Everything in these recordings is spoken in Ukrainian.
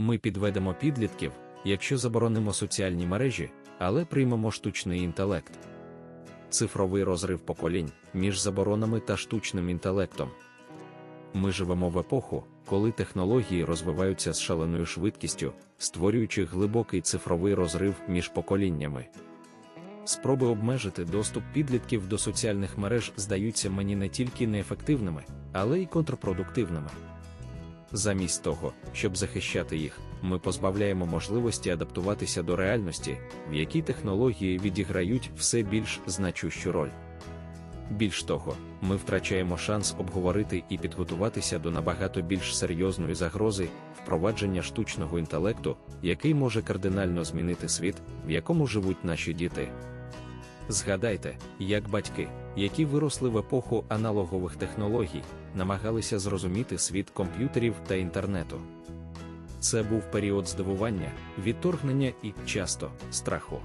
Ми підведемо підлітків, якщо заборонимо соціальні мережі, але приймемо штучний інтелект. Цифровий розрив поколінь між заборонами та штучним інтелектом. Ми живемо в епоху, коли технології розвиваються з шаленою швидкістю, створюючи глибокий цифровий розрив між поколіннями. Спроби обмежити доступ підлітків до соціальних мереж здаються мені не тільки неефективними, але й контрпродуктивними. Замість того, щоб захищати їх, ми позбавляємо можливості адаптуватися до реальності, в якій технології відіграють все більш значущу роль. Більш того, ми втрачаємо шанс обговорити і підготуватися до набагато більш серйозної загрози впровадження штучного інтелекту, який може кардинально змінити світ, в якому живуть наші діти. Згадайте, як батьки, які виросли в епоху аналогових технологій, намагалися зрозуміти світ комп'ютерів та інтернету. Це був період здивування, відторгнення і часто страху.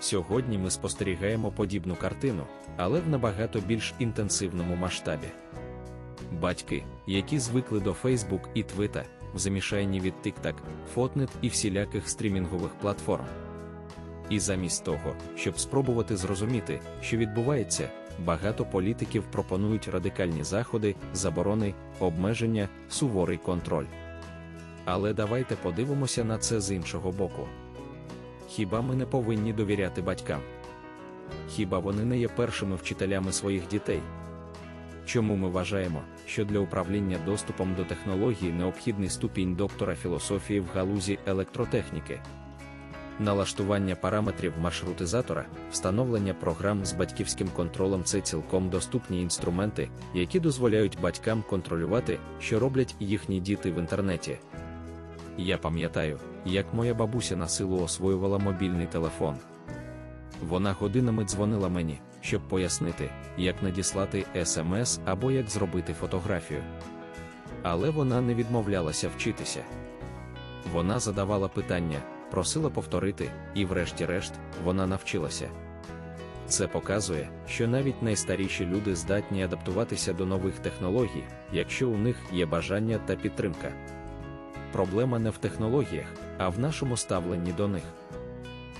Сьогодні ми спостерігаємо подібну картину, але в набагато більш інтенсивному масштабі. Батьки, які звикли до Facebook і Twitter, в замішанні від TikTok, Fotnet і всіляких стрімінгових платформ. І замість того, щоб спробувати зрозуміти, що відбувається, багато політиків пропонують радикальні заходи, заборони, обмеження, суворий контроль. Але давайте подивимося на це з іншого боку. Хіба ми не повинні довіряти батькам? Хіба вони не є першими вчителями своїх дітей? Чому ми вважаємо, що для управління доступом до технології необхідний ступінь доктора філософії в галузі електротехніки? Налаштування параметрів маршрутизатора, встановлення програм з батьківським контролем це цілком доступні інструменти, які дозволяють батькам контролювати, що роблять їхні діти в інтернеті. Я пам'ятаю, як моя бабуся на силу освоювала мобільний телефон. Вона годинами дзвонила мені, щоб пояснити, як надіслати смс або як зробити фотографію. Але вона не відмовлялася вчитися. Вона задавала питання, просила повторити, і, врешті-решт, вона навчилася. Це показує, що навіть найстаріші люди здатні адаптуватися до нових технологій, якщо у них є бажання та підтримка. Проблема не в технологіях, а в нашому ставленні до них.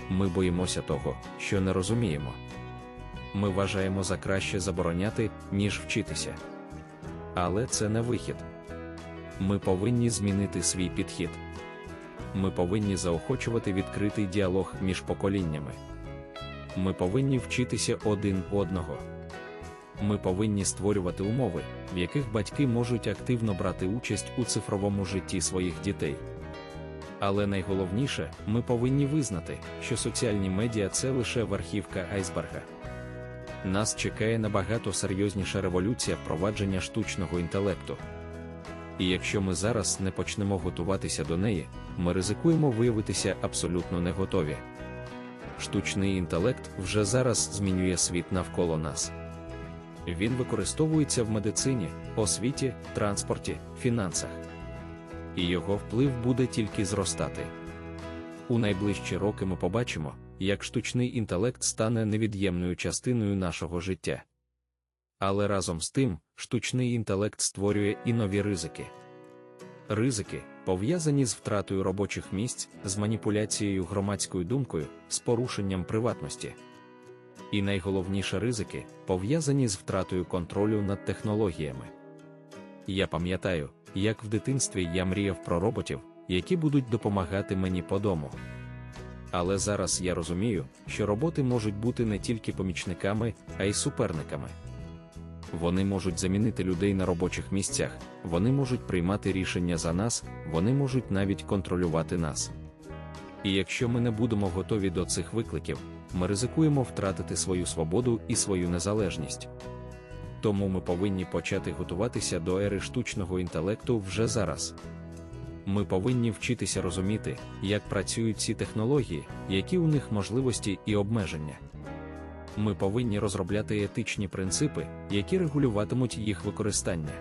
Ми боїмося того, що не розуміємо. Ми вважаємо за краще забороняти, ніж вчитися. Але це не вихід. Ми повинні змінити свій підхід. Ми повинні заохочувати відкритий діалог між поколіннями. Ми повинні вчитися один одного. Ми повинні створювати умови, в яких батьки можуть активно брати участь у цифровому житті своїх дітей. Але найголовніше, ми повинні визнати, що соціальні медіа це лише верхівка айсберга. Нас чекає набагато серйозніша революція впровадження штучного інтелекту. І якщо ми зараз не почнемо готуватися до неї, ми ризикуємо виявитися абсолютно не готові. Штучний інтелект вже зараз змінює світ навколо нас. Він використовується в медицині, освіті, транспорті, фінансах. І його вплив буде тільки зростати. У найближчі роки ми побачимо, як штучний інтелект стане невід'ємною частиною нашого життя. Але разом з тим, штучний інтелект створює і нові ризики. Ризики, пов'язані з втратою робочих місць, з маніпуляцією громадською думкою, з порушенням приватності. І найголовніше ризики, пов'язані з втратою контролю над технологіями. Я пам'ятаю, як в дитинстві я мріяв про роботів, які будуть допомагати мені по дому. Але зараз я розумію, що роботи можуть бути не тільки помічниками, а й суперниками. Вони можуть замінити людей на робочих місцях, вони можуть приймати рішення за нас, вони можуть навіть контролювати нас. І якщо ми не будемо готові до цих викликів, ми ризикуємо втратити свою свободу і свою незалежність. Тому ми повинні почати готуватися до ери штучного інтелекту вже зараз. Ми повинні вчитися розуміти, як працюють ці технології, які у них можливості і обмеження. Ми повинні розробляти етичні принципи, які регулюватимуть їх використання.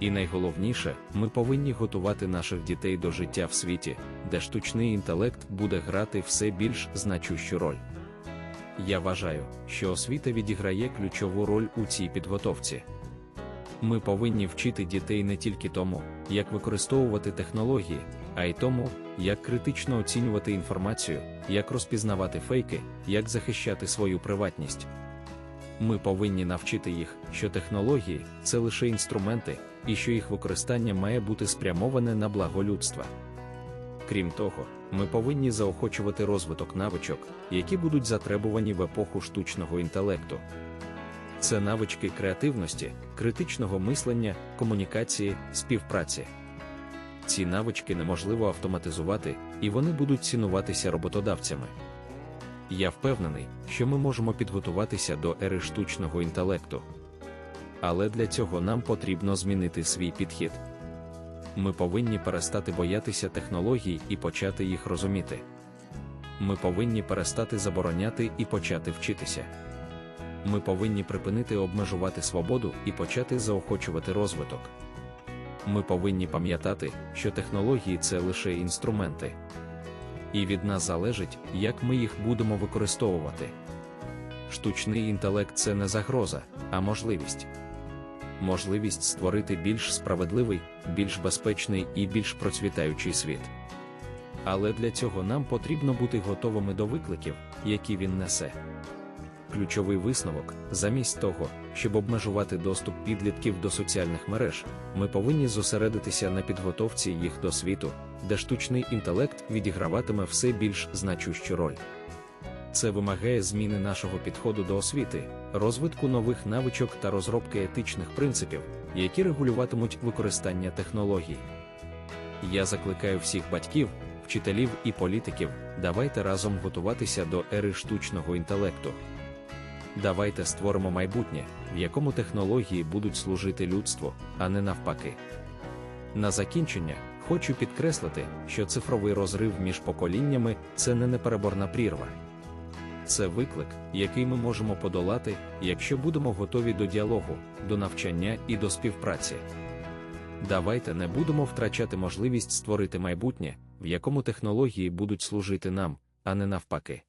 І найголовніше, ми повинні готувати наших дітей до життя в світі, де штучний інтелект буде грати все більш значущу роль. Я вважаю, що освіта відіграє ключову роль у цій підготовці. Ми повинні вчити дітей не тільки тому, як використовувати технології, а й тому, як критично оцінювати інформацію, як розпізнавати фейки, як захищати свою приватність. Ми повинні навчити їх, що технології це лише інструменти, і що їх використання має бути спрямоване на благо людства. Крім того, ми повинні заохочувати розвиток навичок, які будуть затребувані в епоху штучного інтелекту. Це навички креативності, критичного мислення, комунікації, співпраці. Ці навички неможливо автоматизувати, і вони будуть цінуватися роботодавцями. Я впевнений, що ми можемо підготуватися до ери штучного інтелекту. Але для цього нам потрібно змінити свій підхід. Ми повинні перестати боятися технологій і почати їх розуміти. Ми повинні перестати забороняти і почати вчитися. Ми повинні припинити обмежувати свободу і почати заохочувати розвиток. Ми повинні пам'ятати, що технології це лише інструменти. І від нас залежить, як ми їх будемо використовувати. Штучний інтелект це не загроза, а можливість. Можливість створити більш справедливий, більш безпечний і більш процвітаючий світ. Але для цього нам потрібно бути готовими до викликів, які він несе. Ключовий висновок, замість того, щоб обмежувати доступ підлітків до соціальних мереж, ми повинні зосередитися на підготовці їх до світу, де штучний інтелект відіграватиме все більш значущу роль. Це вимагає зміни нашого підходу до освіти, розвитку нових навичок та розробки етичних принципів, які регулюватимуть використання технологій. Я закликаю всіх батьків, вчителів і політиків, давайте разом готуватися до ери штучного інтелекту. Давайте створимо майбутнє, в якому технології будуть служити людству, а не навпаки. На закінчення хочу підкреслити, що цифровий розрив між поколіннями це не непереборна прірва. Це виклик, який ми можемо подолати, якщо будемо готові до діалогу, до навчання і до співпраці. Давайте не будемо втрачати можливість створити майбутнє, в якому технології будуть служити нам, а не навпаки.